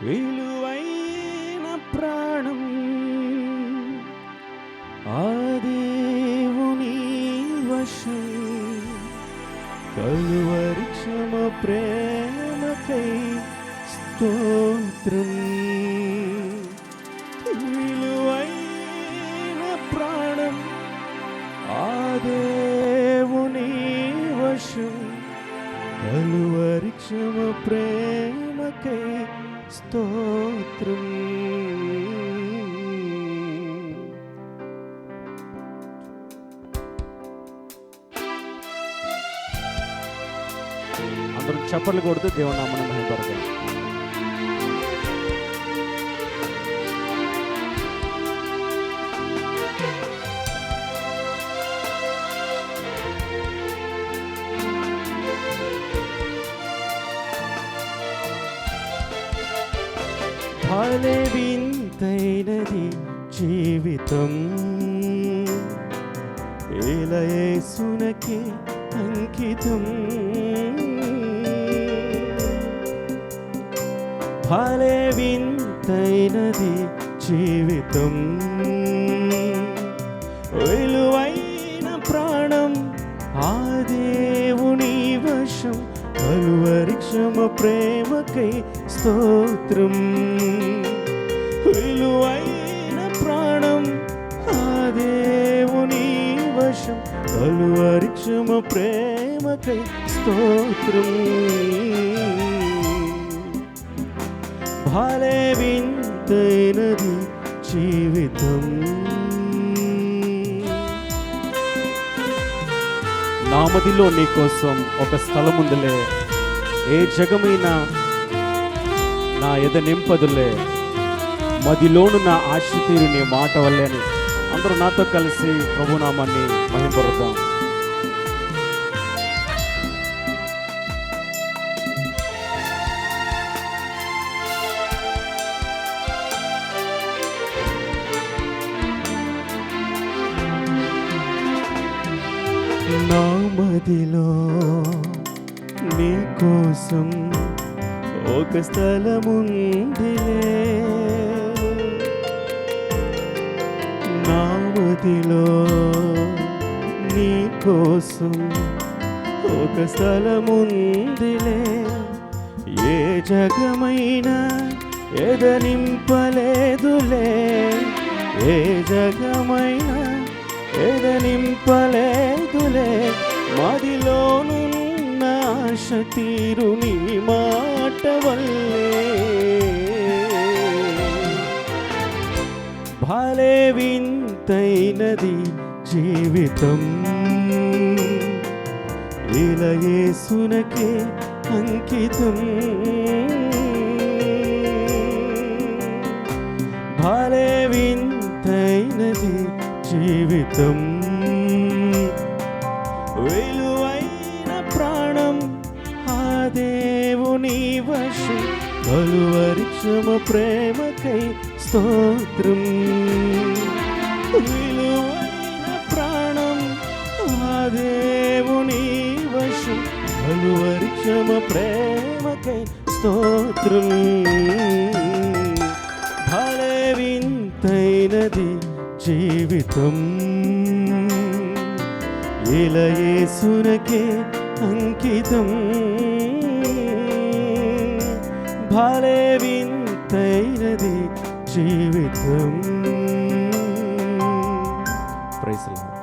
విలువైన ప్రాణం. ఆ దేవుని వశం కలువరిక్షమ ప్రేమకై స్తోత్రం. విలువైన ప్రాణం ఆ దేవుని వశం కలువరిక్షమ ప్రేమకై స్తోత్రం. అందరూ చప్పట్లు కొడుతూ దేవుడు నామని మహిమపడతాం భలే వింతైనది జీవితం ఏలయేసునకి అంకితం. భలే వింతైనది జీవితం. విలువైన ప్రాణం ఆ దేవుని వశం కలువరిక్షమ ప్రేమకై స్తోత్రం. విలువైన ప్రాణం ఆ దేవుని వశం కలువరిక్షమ ప్రేమకై స్తోత్రం. భలే వింతైనది జీవితం. నామదిలో నీకోసం ఒక స్థలం ఉందిలే ఏ జగమైనా నా ఎద నింపదులే. మదిలోను నా ఆశ తీరు నీ మాట వల్లేని అందరూ నాతో కలిసి ప్రభునామాన్ని మహింపరుద్దాం. నా మదిలో నీ కోసం ఒక స్థలముందిలే. నామతిలో నీ కోసం ఒక స్థలముందిలే. ఏ జగమైనా ఎదనింపలేదులే. ఏ జగమైనా ఎదనింపలేదులే. మదిలోనున్న ఆశ తీరు నీ మాట వల్లే. భలే వింతైనది జీవితం. ఇలయేసునకే అంకితం. భలే వింతైనది జీవితం. విలువైన దేవుని వశం కలువరి ప్రేమకై స్తోత్రం. విలువైన ప్రాణం ఆ దేవుని వశం కలువరి ప్రేమకై స్తోత్రం. భలే వింతైనది జీవితం ఇలయేసునకే అంకితం. భలే వింతైనది జీవితం ప్రైస్ లార్డ్